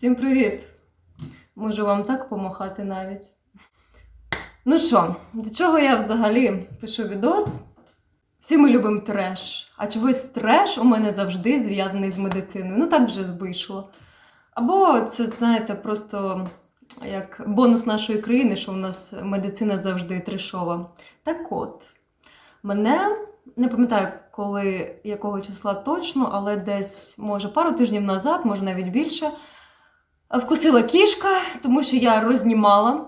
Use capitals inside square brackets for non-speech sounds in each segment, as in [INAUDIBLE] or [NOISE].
Всім привіт! Можу вам так помахати навіть. Ну що, до чого я взагалі пишу відос? Всі ми любимо треш. А чогось треш у мене завжди зв'язаний з медициною. Ну так вже вийшло. Або це, знаєте, просто як бонус нашої країни, що у нас медицина завжди трешова. Так от, мене не пам'ятаю, коли якого числа точно, але десь, може, пару тижнів назад, може навіть більше, вкусила кішка, тому що я рознімала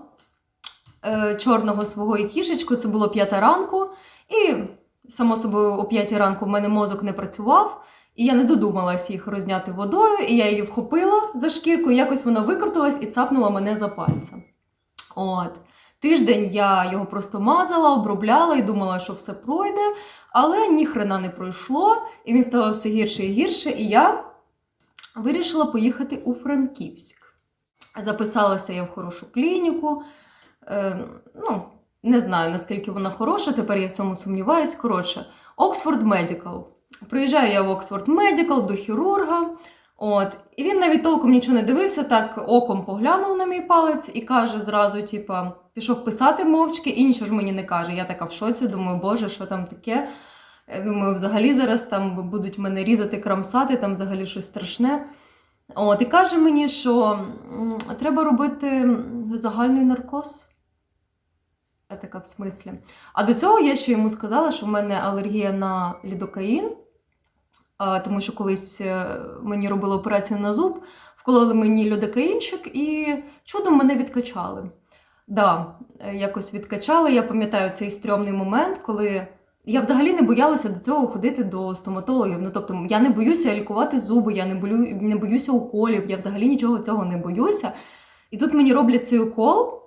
е, чорного свого і кішечку. Це було п'ята ранку, і, само собою, о п'ятій ранку в мене мозок не працював. І я не додумалась їх розняти водою, і я її вхопила за шкірку, і якось вона викрутилась і цапнула мене за пальця. От. Тиждень я його просто мазала, обробляла і думала, що все пройде, але ніхрена не пройшло, і він ставав все гірше і гірше. І я вирішила поїхати у Франківськ. Записалася я в хорошу клініку. Е, ну, не знаю, наскільки вона хороша, тепер я в цьому сумніваюсь. Коротше, Oxford Medical. Приїжджаю я в Oxford Medical до хірурга. От, і він навіть толком нічого не дивився, так оком поглянув на мій палець і каже зразу: типа, пішов писати мовчки, і нічого ж мені не каже. Я така в шоці, думаю, боже, що там таке? Я думаю, взагалі зараз там будуть мене різати, крамсати, там взагалі щось страшне. От, і каже мені, що треба робити загальний наркоз. Я така в смислі. А до цього я ще йому сказала, що в мене алергія на лідокаїн, тому що колись е, мені робили операцію на зуб, вкололи мені лідокаїнчик і чудом мене відкачали. Да, е, якось відкачали. Я пам'ятаю цей стрьомний момент, коли я взагалі не боялася до цього ходити до стоматологів. Ну тобто я не боюся лікувати зуби, я не болю, не боюся уколів, я взагалі нічого цього не боюся. І тут мені роблять цей укол.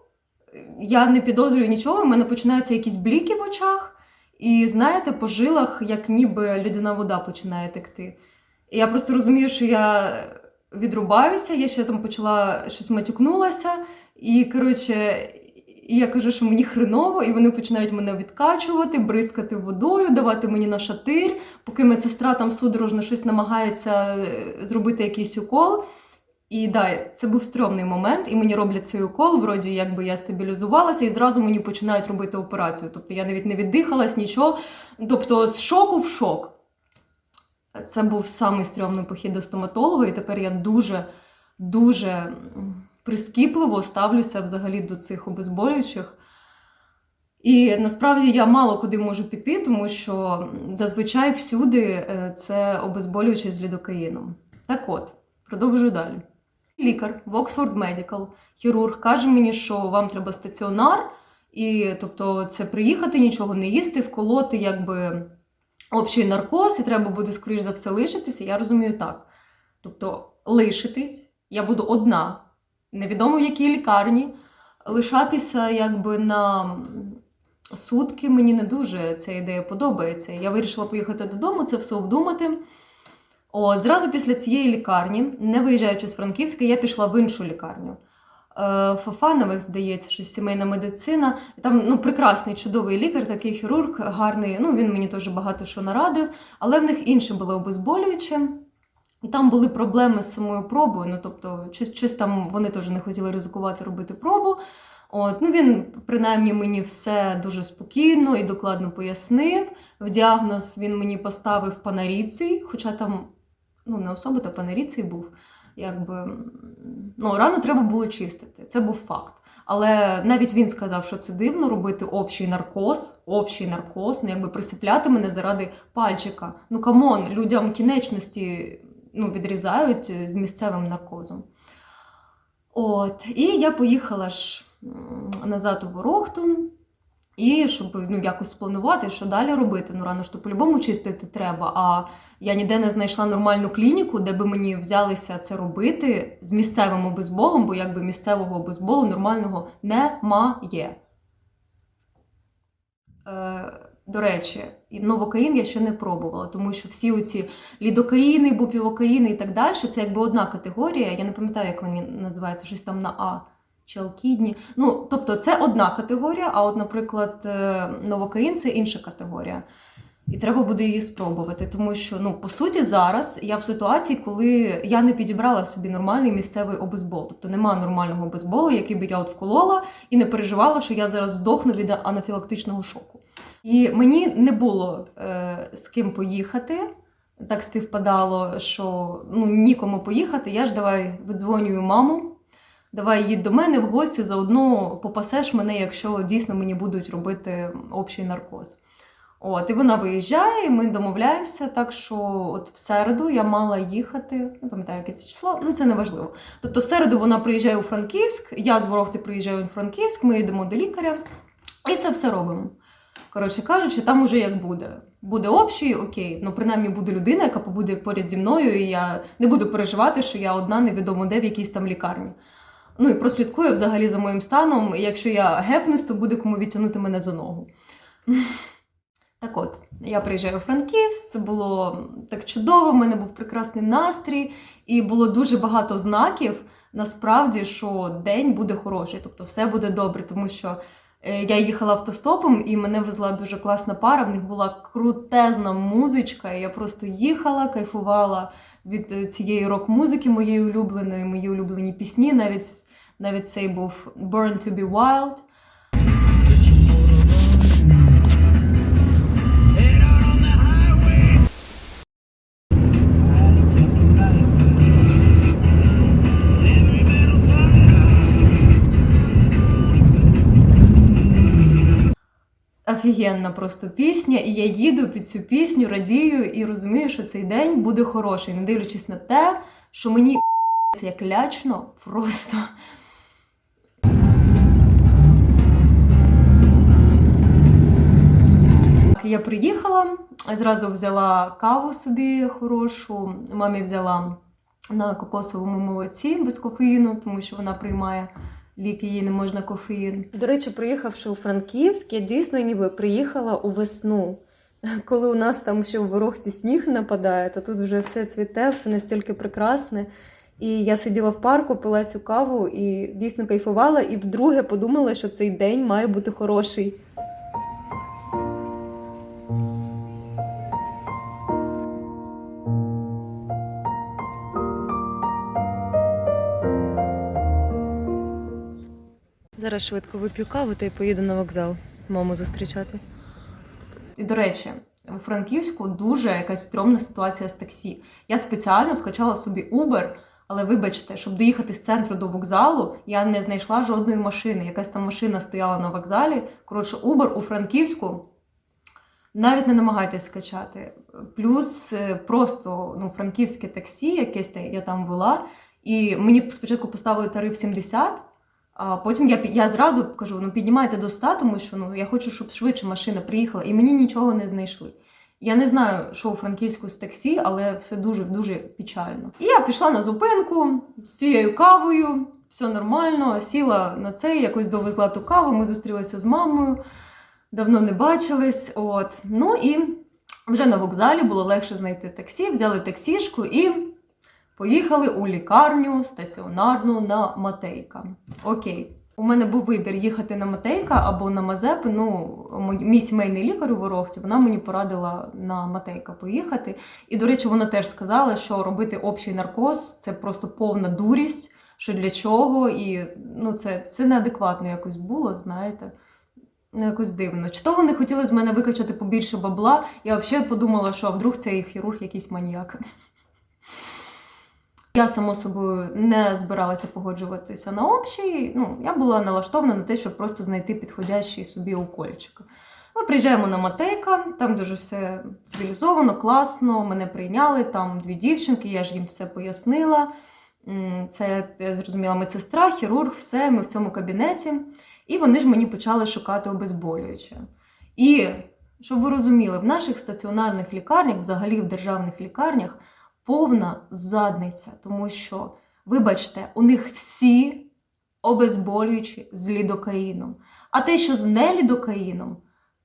Я не підозрюю нічого, в мене починаються якісь бліки в очах, і знаєте, по жилах, як ніби людяна вода починає текти. І я просто розумію, що я відрубаюся, я ще там почала щось матюкнулася, і коротше, і я кажу, що мені хреново, і вони починають мене відкачувати, бризкати водою, давати мені на шатир, поки медсестра там судорожно щось намагається е, зробити якийсь укол. І да, це був стрьомний момент, і мені роблять цей укол, вроді якби я стабілізувалася, і зразу мені починають робити операцію. Тобто я навіть не віддихалась, нічого. Тобто з шоку в шок. Це був самий стрьомний похід до стоматолога, і тепер я дуже, дуже прискіпливо ставлюся взагалі до цих обезболюючих. І насправді я мало куди можу піти, тому що зазвичай всюди е, це обезболююче з лідокаїном. Так от, продовжую далі. Лікар в Oxford Medical, хірург, каже мені, що вам треба стаціонар, і тобто це приїхати, нічого не їсти, вколоти якби общий наркоз, і треба буде, скоріш за все, лишитися. Я розумію так. Тобто, лишитись, я буду одна, невідомо в якій лікарні, лишатися якби на сутки мені не дуже ця ідея подобається. Я вирішила поїхати додому, це все обдумати. От, зразу після цієї лікарні, не виїжджаючи з Франківська, я пішла в іншу лікарню. Е, Фафанових, здається, щось сімейна медицина. Там ну, прекрасний, чудовий лікар, такий хірург, гарний. Ну, він мені теж багато що нарадив, але в них інше було обезболююче. Там були проблеми з самою пробою. Ну, тобто, щось, щось там вони теж не хотіли ризикувати робити пробу. От, ну Він принаймні мені все дуже спокійно і докладно пояснив. В діагноз він мені поставив панаріцій, хоча там ну, не особо то панаріцій був. Якби, ну, рану треба було чистити, це був факт. Але навіть він сказав, що це дивно робити общий наркоз, общий наркоз, ну якби присипляти мене заради пальчика. Ну камон, людям кінечності ну, відрізають е, з місцевим наркозом. От, і я поїхала ж назад у Ворохту. І щоб ну, якось спланувати, що далі робити. Ну, рано ж то по-любому чистити треба. А я ніде не знайшла нормальну клініку, де би мені взялися це робити з місцевим обезболом, бо якби місцевого обезболу нормального немає. Е, до речі, новокаїн я ще не пробувала, тому що всі оці лідокаїни, бупівокаїни і так далі, це якби одна категорія. Я не пам'ятаю, як вони називаються, щось там на А. Чи алкідні. Ну, тобто це одна категорія, а от, наприклад, е, новокаїн це інша категорія. і треба буде її спробувати. Тому що, ну, по суті, зараз я в ситуації, коли я не підібрала собі нормальний місцевий обезбол. Тобто немає нормального обезболу, який би я от вколола, і не переживала, що я зараз здохну від анафілактичного шоку. І мені не було е, з ким поїхати. Так співпадало, що ну, нікому поїхати. Я ж давай видзвонюю маму. Давай їдь до мене в гості, заодно попасеш мене, якщо дійсно мені будуть робити общий наркоз. От, і вона виїжджає, і ми домовляємося, так що от в середу я мала їхати, не пам'ятаю, яке це число, ну це не важливо. Тобто в середу вона приїжджає у Франківськ, я з Ворохти приїжджаю у Франківськ, ми йдемо до лікаря, і це все робимо. Коротше кажучи, там уже як буде. Буде общий, окей, ну принаймні буде людина, яка побуде поряд зі мною, і я не буду переживати, що я одна невідомо де в якійсь там лікарні. Ну і прослідкує взагалі за моїм станом. і Якщо я гепнусь, то буде кому відтягнути мене за ногу. [LAUGHS] Так от, я приїжджаю у Франківськ, це було так чудово, в мене був прекрасний настрій, і було дуже багато знаків, насправді, що день буде хороший, тобто все буде добре, тому що я їхала автостопом і мене везла дуже класна пара. В них була крутезна музичка. і Я просто їхала, кайфувала від е, цієї рок-музики моєї улюбленої, мої улюблені пісні. Навіть навіть цей був Born to be Wild. Офігенна просто пісня, і я їду під цю пісню, радію і розумію, що цей день буде хороший, не дивлячись на те, що мені [LAUGHS] як лячно просто. Я приїхала, зразу взяла каву собі хорошу, мамі взяла на кокосовому молоці без кофеїну, тому що вона приймає ліки, їй не можна кофеїн. До речі, приїхавши у Франківськ, я дійсно ніби приїхала у весну. Коли у нас там ще в ворогці сніг нападає, то тут вже все цвіте, все настільки прекрасне. І я сиділа в парку, пила цю каву і дійсно кайфувала, і вдруге подумала, що цей день має бути хороший. Зараз швидко вип'ю каву та й поїду на вокзал маму зустрічати. І до речі, у Франківську дуже якась стрьомна ситуація з таксі. Я спеціально скачала собі Uber, але вибачте, щоб доїхати з центру до вокзалу, я не знайшла жодної машини. Якась там машина стояла на вокзалі. Коротше, Uber у Франківську. Навіть не намагайтесь скачати. Плюс е, просто ну, франківське таксі, якесь я там була, і мені спочатку поставили тариф 70, а потім я, я зразу кажу: ну піднімайте до 100, тому що ну, я хочу, щоб швидше машина приїхала, і мені нічого не знайшли. Я не знаю, що у Франківську з таксі, але все дуже-дуже печально. І я пішла на зупинку з цією кавою, все нормально, сіла на це, якось довезла ту каву, ми зустрілися з мамою, давно не бачились. От. Ну і вже на вокзалі було легше знайти таксі, взяли таксішку і поїхали у лікарню стаціонарну на Матейка. Окей. У мене був вибір їхати на Матейка або на Мазепи. Ну, мій- сімейний лікар у Ворохті, вона мені порадила на Матейка поїхати. І, до речі, вона теж сказала, що робити общий наркоз це просто повна дурість, що для чого, і ну, це, це неадекватно якось було, знаєте. Ну, якось дивно. Чи то вони хотіли з мене викачати побільше бабла? Я взагалі подумала, що а вдруг цей хірург якийсь маніяк. Я, само собою, не збиралася погоджуватися на общий. Ну, я була налаштована на те, щоб просто знайти підходящий собі укольчик. Ми приїжджаємо на Матейка, там дуже все цивілізовано, класно. Мене прийняли, там дві дівчинки, я ж їм все пояснила. Це я зрозуміла медсестра, хірург, все, ми в цьому кабінеті. І вони ж мені почали шукати обезболююче. І щоб ви розуміли, в наших стаціонарних лікарнях, взагалі в державних лікарнях, повна задниця, тому що, вибачте, у них всі обезболюючі з лідокаїном. А те, що з нелідокаїном,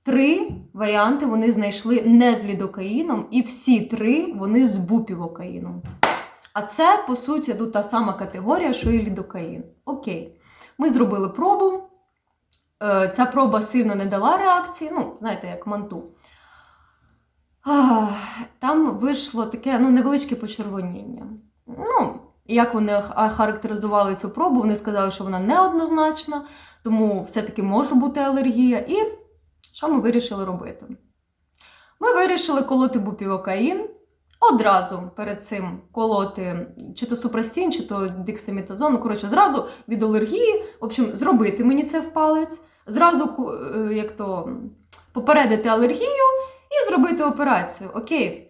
три варіанти вони знайшли не з лідокаїном, і всі три вони з бупівокаїном. А це, по суті, тут та сама категорія, що і лідокаїн. Окей. Ми зробили пробу. Е, Ця проба сильно не дала реакції, ну, знаєте, як манту. Там вийшло таке ну, невеличке почервоніння. Ну, як вони характеризували цю пробу, вони сказали, що вона неоднозначна, тому все-таки може бути алергія. І що ми вирішили робити? Ми вирішили колоти бупівокаїн, одразу перед цим колоти чи то супрастін, чи то диксамітазон, ну, коротше, зразу від алергії, в общем, зробити мені це в палець, зразу е, як то попередити алергію і зробити операцію. Окей.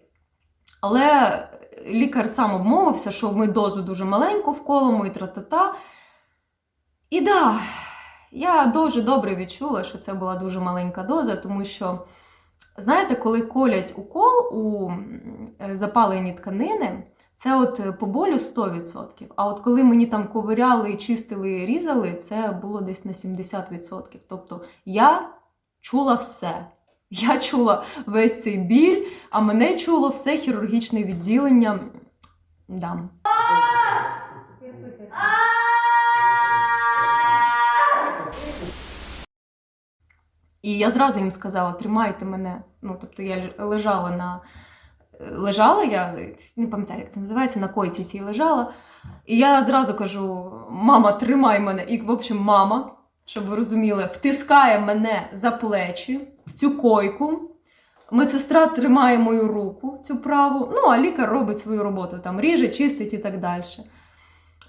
Але лікар сам обмовився, що ми дозу дуже маленьку вколимо і тра-та-та. І да, я дуже добре відчула, що це була дуже маленька доза, тому що, знаєте, коли колять укол у запалені тканини, це от по болю 100%. А от коли мені там ковиряли, чистили, різали, це було десь на 70%. Тобто я чула все. Я чула весь цей біль, а мене чуло все хірургічне відділення. Да. І я зразу їм сказала: тримайте мене. Ну, тобто я лежала на. Лежала, я не пам'ятаю, як це називається, на койці цій лежала. І я зразу кажу: мама, тримай мене. І, в общем, мама, щоб ви розуміли, втискає мене за плечі в цю койку. Медсестра тримає мою руку, цю праву, ну а лікар робить свою роботу, там ріже, чистить і так далі.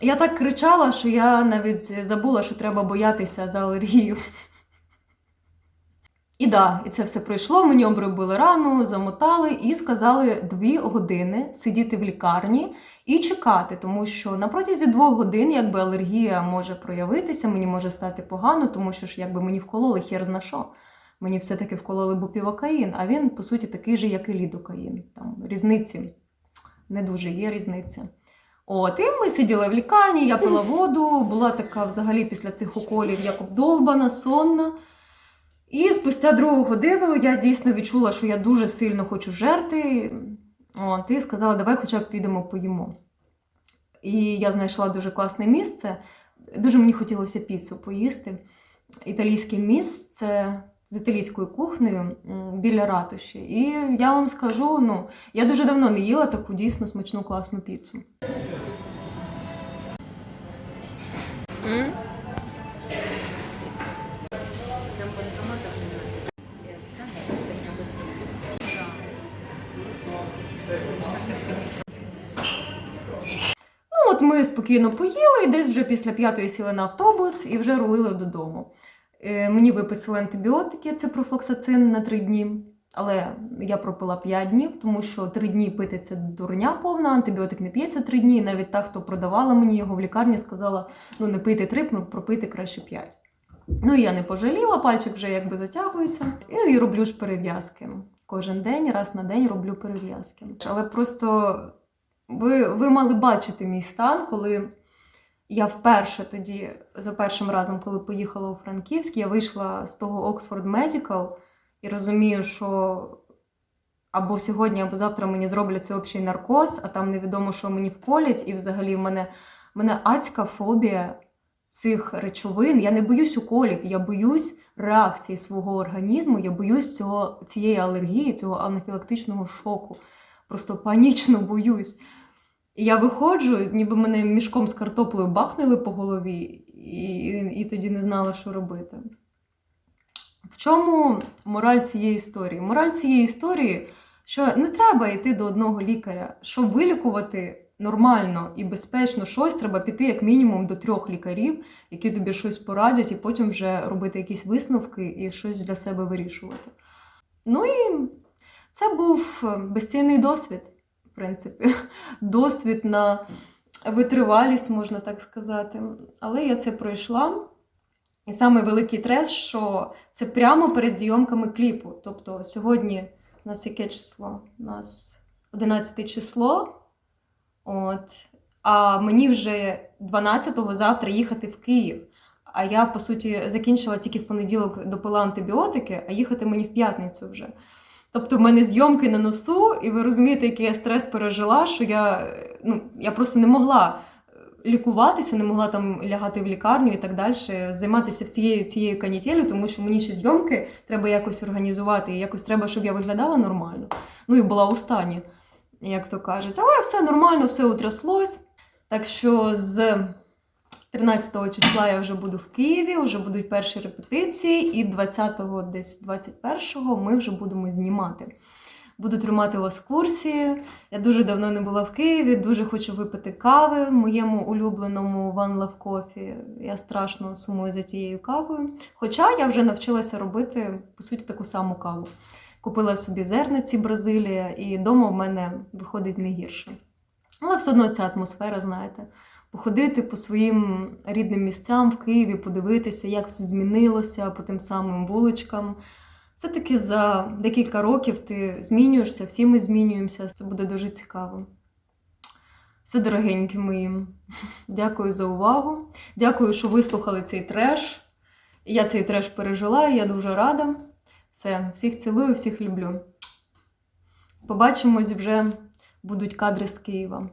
Я так кричала, що я навіть забула, що треба боятися за алергію. І да, і це все пройшло. Мені обробили рану, замотали і сказали дві години сидіти в лікарні і чекати, тому що на протязі двох годин, якби алергія може проявитися, мені може стати погано, тому що ж якби мені вкололи хер зна що. Мені все-таки вкололи бупівокаїн, а він, по суті, такий же, як і лідокаїн. Там різниці не дуже є різниця. От, і ми сиділи в лікарні, я пила воду, була така взагалі після цих уколів як обдовбана, сонна. І спустя другу годину я дійсно відчула, що я дуже сильно хочу жерти. От, і сказала, давай хоча б підемо поїмо. І я знайшла дуже класне місце. Дуже мені хотілося піцу поїсти. Італійське місце з італійською кухнею біля ратуші. І я вам скажу, ну, я дуже давно не їла таку дійсно смачну класну піцу. Ну, спокійно поїли, і десь вже після п'ятої сіли на автобус і вже рулили додому. Е, мені виписали антибіотики, це профлоксацин на три дні. Але я пропила 5 днів, тому що 3 дні пити це дурня повна, антибіотик не п'ється 3 дні. І навіть та, хто продавала мені його в лікарні, сказала: ну не пийте 3, пропити краще 5. Ну і я не пожаліла, пальчик вже якби затягується. І роблю ж перев'язки. Кожен день, раз на день роблю перев'язки. Але просто ви, ви мали бачити мій стан, коли я вперше тоді, за першим разом, коли поїхала у Франківськ, я вийшла з того Oxford Medical і розумію, що або сьогодні, або завтра мені зроблять цей общий наркоз, а там невідомо, що мені вколять, і взагалі в мене, в мене адська фобія цих речовин. Я не боюсь уколів, я боюсь реакції свого організму, я боюсь цього, цієї алергії, цього анафілактичного шоку. Просто панічно боюсь. І я виходжу, ніби мене мішком з картоплею бахнули по голові, і, і, і тоді не знала, що робити. В чому мораль цієї історії? Мораль цієї історії, що не треба йти до одного лікаря. Щоб вилікувати нормально і безпечно щось, треба піти як мінімум до трьох лікарів, які тобі щось порадять, і потім вже робити якісь висновки і щось для себе вирішувати. Ну і це був е, безцінний досвід, в принципі, [LAUGHS] досвід на витривалість, можна так сказати. Але я це пройшла. І самий великий трес, що це прямо перед зйомками кліпу. Тобто сьогодні у нас яке число? У нас 11 число. От. А мені вже 12-го завтра їхати в Київ. А я, по суті, закінчила тільки в понеділок допила антибіотики, а їхати мені в п'ятницю вже. Тобто в мене зйомки на носу, і ви розумієте, який я стрес пережила, що я, ну, я просто не могла е, лікуватися, не могла там лягати в лікарню і так далі, займатися всією цією канітелью, тому що мені ще зйомки треба якось організувати, і якось треба, щоб я виглядала нормально. Ну і була у стані, як то кажуть. Але все нормально, все утряслось. Так що з 13 числа я вже буду в Києві, вже будуть перші репетиції, і 20-го, десь 21-го ми вже будемо знімати. Буду тримати вас курсі. Я дуже давно не була в Києві, дуже хочу випити кави в моєму улюбленому One Love Coffee. Я страшно сумую за тією кавою. Хоча я вже навчилася робити, по суті, таку саму каву. Купила собі зерниці Бразилія, і вдома в мене виходить не гірше. Але все одно ця атмосфера, знаєте, походити по своїм рідним місцям в Києві, подивитися, як все змінилося по тим самим вуличкам. Все-таки за декілька років ти змінюєшся, всі ми змінюємося. Це буде дуже цікаво. Все, дорогенькі мої. Дякую за увагу. Дякую, що вислухали цей треш. Я цей треш пережила, і я дуже рада. Все, всіх цілую, всіх люблю. Побачимось вже будуть кадри з Києва.